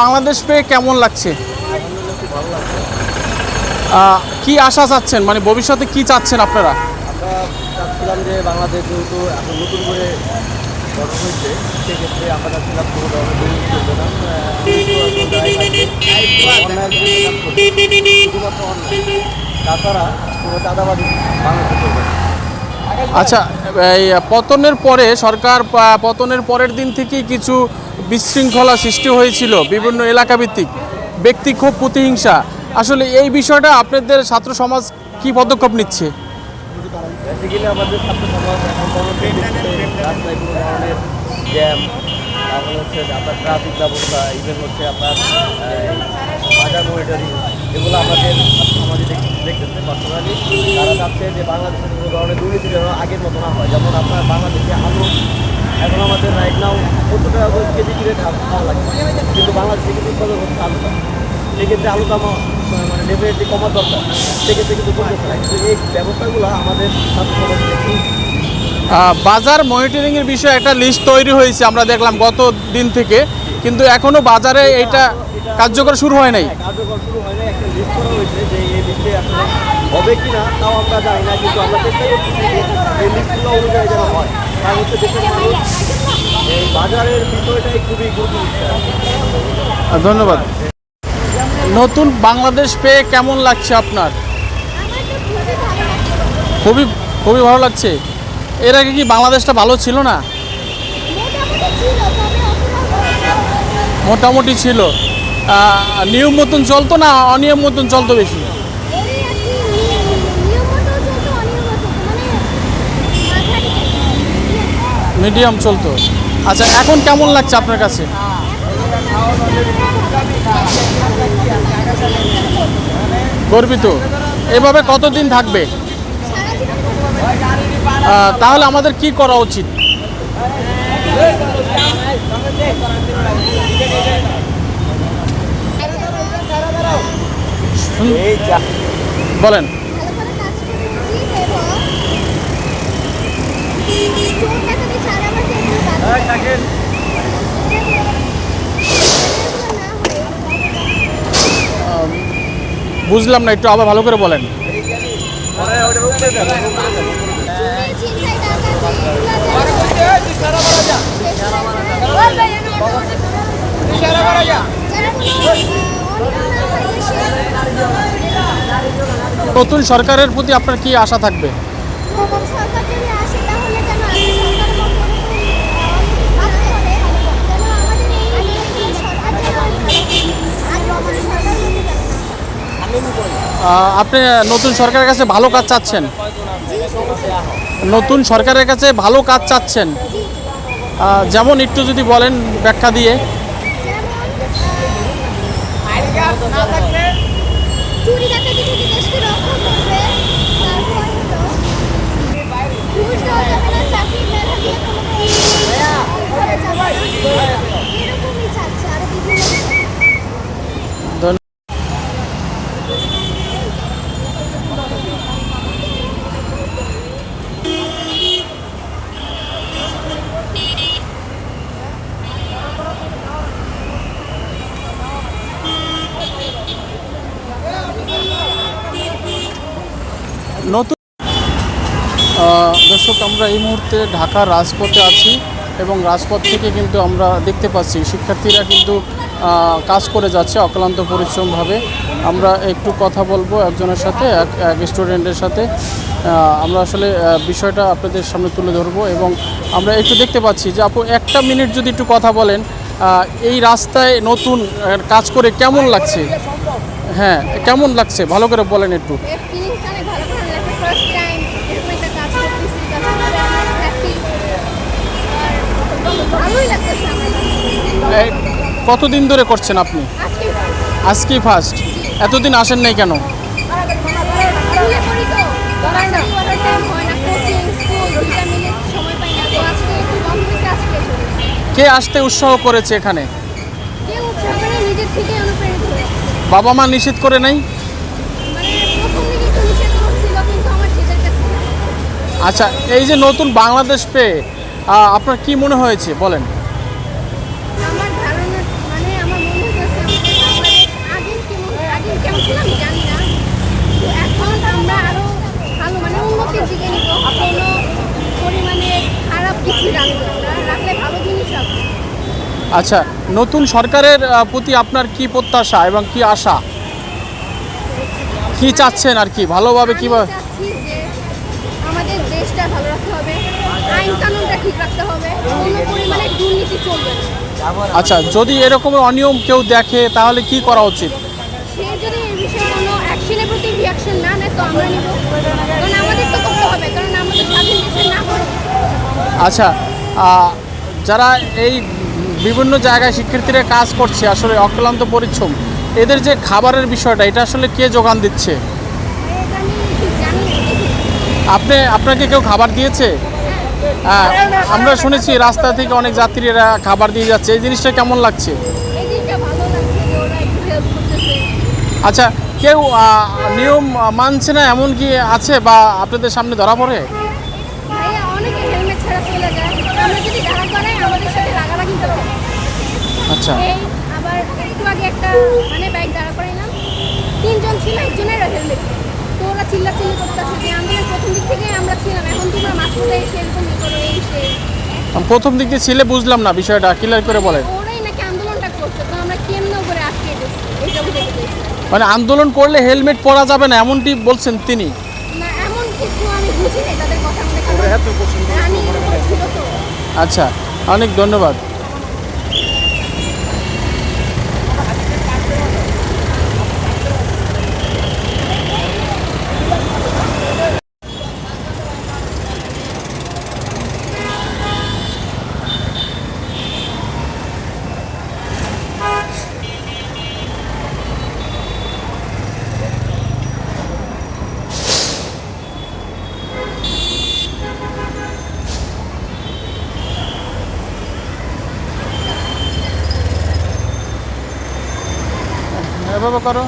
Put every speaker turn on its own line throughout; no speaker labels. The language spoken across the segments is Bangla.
বাংলাদেশ পেয়ে কেমন লাগছে? কি আশা চাচ্ছেন? মানে ভবিষ্যতে কি চাচ্ছেন আপনারা?
যে বাংলাদেশ যেহেতু নতুন করে সেক্ষেত্রে আমরা তাছাড়া কোনো চাঁদাবাদি বাংলাদেশে
আচ্ছা এই পতনের পরে সরকার পতনের পরের দিন থেকেই কিছু বিশৃঙ্খলা সৃষ্টি হয়েছিল বিভিন্ন এলাকাভিত্তিক। ব্যক্তি খুব প্রতিহিংসা। আসলে এই বিষয়টা আপনাদের ছাত্র সমাজ কি পদক্ষেপ নিচ্ছে?
আপনার ট্রাফিক ব্যবস্থা ইভেন হচ্ছে আপনার মনিটরিং এগুলো আমাদের সমাজে দেখ- দেখতেছে পার্সোনালি তারা চাচ্ছে যে বাংলাদেশে কোনো ধরনের দুর্নীতি যেন আগের মতো না হয়। যেমন আপনার বাংলাদেশে আলু এখন আমাদের রাইট নাও সত্তর টাকা করে কেজি কিনে খাওয়া লাগে। কিন্তু বাংলাদেশে কিন্তু উৎপাদন হচ্ছে আলুটা সেক্ষেত্রে আলু দাম মানে ডেফিনেটলি কমার দরকার সেক্ষেত্রে কিন্তু কমতেছে না কিন্তু এই ব্যবস্থাগুলো আমাদের সমাজে
বাজার মনিটরিংয়ের বিষয়ে একটা লিস্ট তৈরি হয়েছে আমরা দেখলাম গত দিন থেকে। কিন্তু এখনও বাজারে এটা কার্যকর শুরু হয় নাই?
হ্যাঁ, কার্যকর শুরু হয় না একটা লিস্ট করা হয়েছে যে এই লিস্টে আসলে হবে কি না তাও আমরা জানি না কিন্তু আমরা চেষ্টা করতেছি এই লিস্টগুলো অনুযায়ী যেন হয়। কারণ হচ্ছে দেশের মানুষ এই বাজারের বিষয়টাই খুবই গুরুত্ব
ধন্যবাদ। নতুন বাংলাদেশ পেয়ে কেমন লাগছে আপনার? খুবই খুবই ভালো লাগছে। এর আগে কি বাংলাদেশটা ভালো ছিল না? মোটামুটি ছিল। নিয়ম মতন চলতো না অনিয়ম মতন চলতো বেশি? মিডিয়াম চলতো। আচ্ছা এখন কেমন লাগছে আপনার কাছে? গর্বিত। এভাবে কতদিন থাকবে? তাহলে আমাদের কি করা উচিত? বলেন বুঝলাম না একটু আবার ভালো করে বলেন
পরে ওটার উপরে দেন, উপরে দেন।
নতুন সরকারের প্রতি আপনার কি আশা থাকবে? আপনি নতুন সরকারের কাছে ভালো কাজ চাচ্ছেন? নতুন সরকারের কাছে ভালো কাজ চাচ্ছেন? যেমন একটু যদি বলেন ব্যাখ্যা দিয়ে।
চুরি ডাকাতি থেকে দেশকে রক্ষা করবে না না। এরকমই চাচ্ছে আরও বিভিন্ন
দর্শক, আমরা এই মুহূর্তে ঢাকার রাজপথে আছি এবং রাজপথ থেকে কিন্তু আমরা দেখতে পাচ্ছি, শিক্ষার্থীরা কিন্তু কাজ করে যাচ্ছে অক্লান্ত পরিশ্রমভাবে। আমরা একটু কথা বলব একজনের সাথে, এক এক স্টুডেন্টের সাথে। আমরা আসলে বিষয়টা আপনাদের সামনে তুলে ধরবো এবং আমরা একটু দেখতে পাচ্ছি যে আপু, একটা মিনিট যদি একটু কথা বলেন এই রাস্তায় নতুন কাজ করে কেমন লাগছে? হ্যাঁ কেমন লাগছে? ভালো করে বলেন একটু
এর ফিলিংসটা অনেক ভালো করে লাগছে ফার্স্ট টাইম এরকম একটা কাজ করতেছি তারপরে আমার হ্যাপি আর ভালোই লাগতেছে আমার কাছে।
এই, কতদিন ধরে করছেন আপনি?
আজকে
আজকেই ফার্স্ট এতদিন আসেন নাই কেন। কে আসতে উৎসাহ করেছে এখানে? বাবা মা নিষেধ করে নাই? আচ্ছা এই যে নতুন বাংলাদেশ পেয়ে আপনার কি মনে হয়েছে? বলেন
আমার ধারণা মানে আমার মনে হচ্ছে
আচ্ছা নতুন সরকারের প্রতি আপনার কি প্রত্যাশা এবং কি আশা? কি চাচ্ছেন আর কি? ভালোভাবে কীভাবে?
আমাদের দেশটা ভালো রাখতে হবে আইন কানুনটা ঠিক রাখতে হবে পরিমাণে দুর্নীতি চলবে
আচ্ছা যদি এরকম অনিয়ম কেউ দেখে তাহলে কি করা উচিত?
সে যদি এই বিষয়ে কোনো অ্যাকশনের প্রতি রিয়াকশন না নেয় তো আমরা নিব। কারণ আমাদের তো করতে হবে কারণ আমাদের স্বাধীন দেশের নাগরিক।
আচ্ছা যারা এই বিভিন্ন জায়গায় শিক্ষার্থীরা কাজ করছে, আসলে অক্লান্ত পরিশ্রম। এদের যে খাবারের বিষয়টা, এটা আসলে কে যোগান দিচ্ছে। আপনি, আপনাকে কেউ খাবার দিয়েছে? হ্যাঁ আমরা শুনেছি রাস্তা থেকে অনেক যাত্রীরা খাবার দিয়ে যাচ্ছে। এই জিনিসটা কেমন লাগছে? আচ্ছা কেউ নিয়ম মানছে না এমন কি আছে বা আপনাদের সামনে ধরা পড়ে
ভাইয়া অনেকে হেলমেট ছাড়া চলে যায় আমরা যদি দাঁড়া করাই আমাদের সাথে রাগারাগি করে
আচ্ছা
এই আবার একটু আগে একটা মানে বাইক দাঁড়া করাইলাম তিনজন ছিল একজনের হেলমেট তো ওরা চিল্লা চিল্লি করতেছে যে আন্দোলনের প্রথম দিক থেকে আমরা ছিলাম এখন তোমরা মাঝপথে এসে এরকম ই করো এই সে
প্রথম দিক দিয়ে ছিলে বুঝলাম না বিষয়টা ক্লিয়ার করে বলেন।
ওরাই নাকি আন্দোলনটা করছে তো আমরা কেমন করে আটকে গেছি এইটা বুঝে গেছি।
মানে আন্দোলন করলে হেলমেট পরা যাবে না এমনটি বলছেন তিনি।
আচ্ছা অনেক কিছু আমি বুঝি নাই তাদের কথা মধ্যে রানী এরকম ছিল তো
আচ্ছা অনেক ধন্যবাদ এভাবে করো।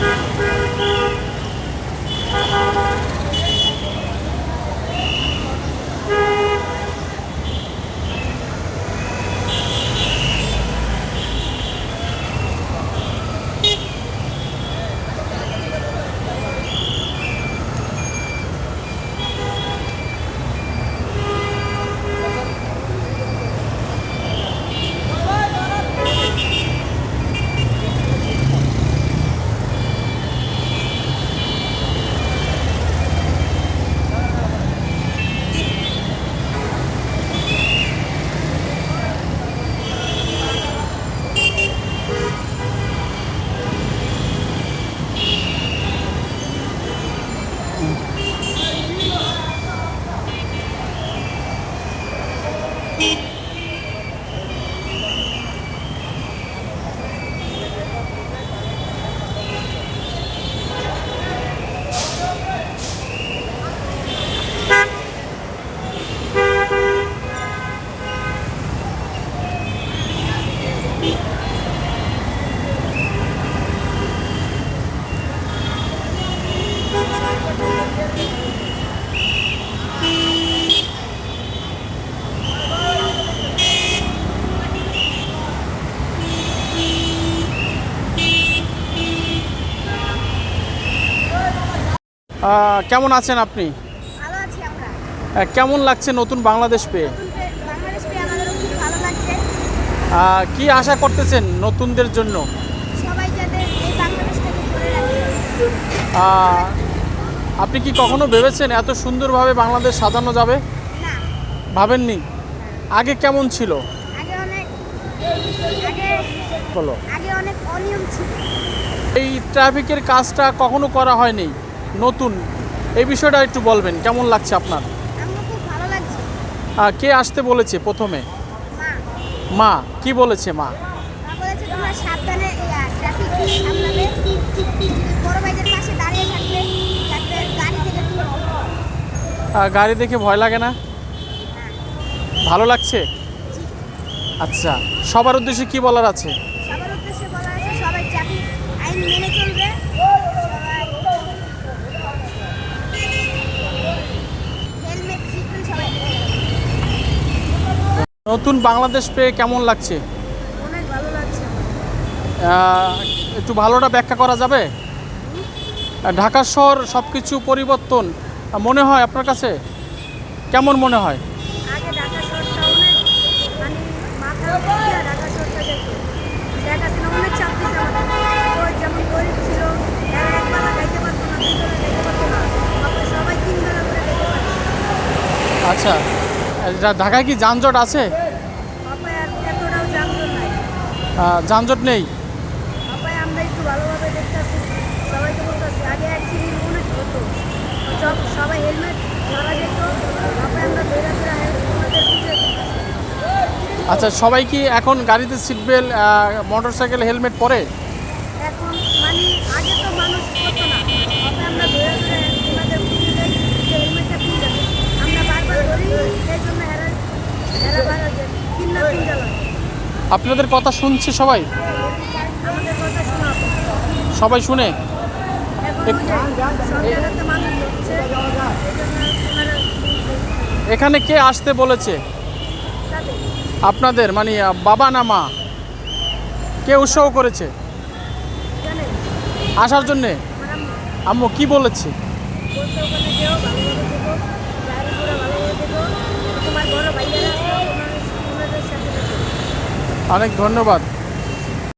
আহ, কেমন আছেন আপনি? কেমন লাগছে নতুন বাংলাদেশ পেয়ে? কি আশা করতেছেন নতুনদের জন্য? আপনি কি কখনো ভেবেছেন এত সুন্দরভাবে বাংলাদেশ সাজানো যাবে? ভাবেননি? আগে কেমন বলো।
ছিল।
এই ট্রাফিকের কাজটা কখনো করা হয়নি? নতুন। এই বিষয়টা একটু বলবেন কেমন লাগছে আপনার? কে আসতে বলেছে প্রথমে?
মা।
কি বলেছে মা?
গাড়ি
দেখে ভয় লাগে না? ভালো লাগছে? আচ্ছা সবার উদ্দেশ্যে কি বলার আছে
সবার উদ্দেশ্যে বলা আছে সবাই ট্রাফিক আইন মেনে চলবে সবাই হেলমেট সিটবেল্ট সবাই পরে যাবে।
নতুন বাংলাদেশ পেয়ে কেমন লাগছে?
অনেক ভালো লাগছে
একটু ভালোটা ব্যাখ্যা করা যাবে? ঢাকা শহর সব কিছু পরিবর্তন মনে হয় আপনার কাছে? কেমন মনে হয়?
মানে
আচ্ছা। ঢাকায় কি যানজট আছে? যানজট নেই। আচ্ছা সবাই কি এখন গাড়িতে seat belt motorcycle helmet পরে?
এখন মানে আগে তো মানুষ করতো না তবে আমরা ধরে ধরে ওনাদের বুঝিয়ে দেই যে হেলমেটটা কিনে যাবে আমরা বারবার ধরি এই জন্য হেরা হেরা বারো যে তিন না তিন জ্বালা
আপনাদের কথা শুনছে সবাই? সবাই শুনে?
এখন
কে আসতে বলেছে? আপনাদের মানে বাবা না মা? কে উৎসাহ করেছে? আসার জন্যে?
আম্মু,
কি বলেছে
আছে ওনার ওনাদের সাথে দেখো
অনেক ধন্যবাদ।